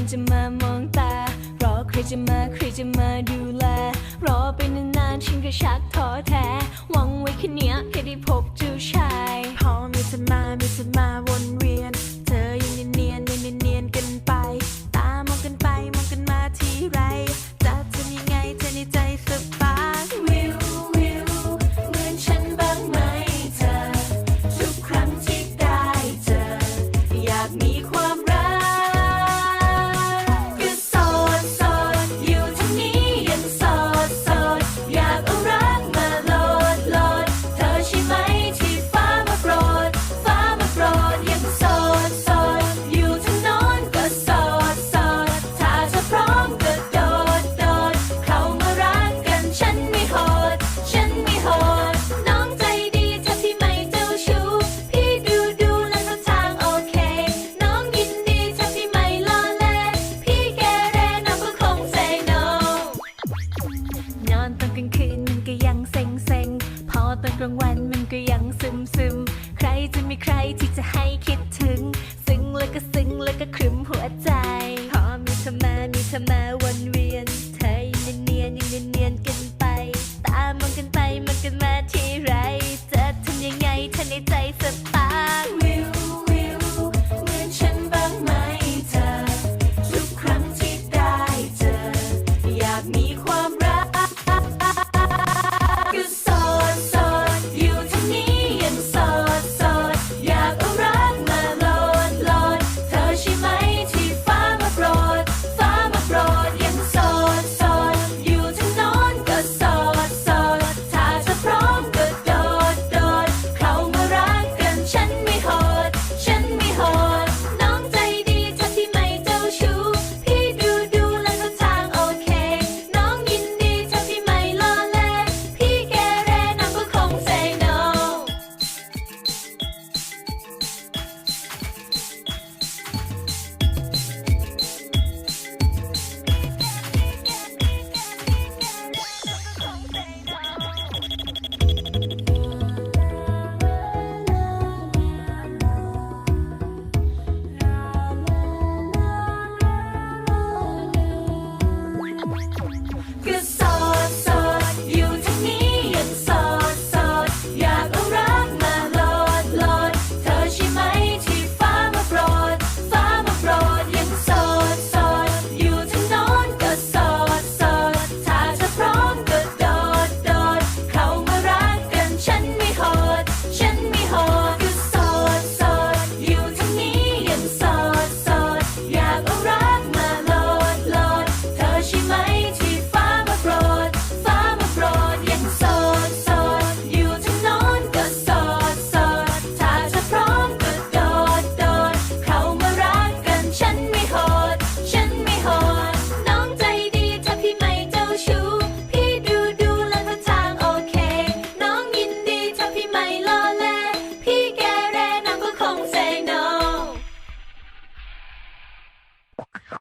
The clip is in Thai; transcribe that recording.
นจะมามองตา รอใครจะมาใครจะมาดูแล รอไปนานๆฉันก็ชักท้อแท้ หวังไว้แค่เนี้ยแค่ได้พบเจ้าชาย นอนตอนกลางคืนมันก็ยังเซ็งเซ็งพอตอนกลางวันมันก็ยังซึมซึมใครจะมีใครที่ Okay.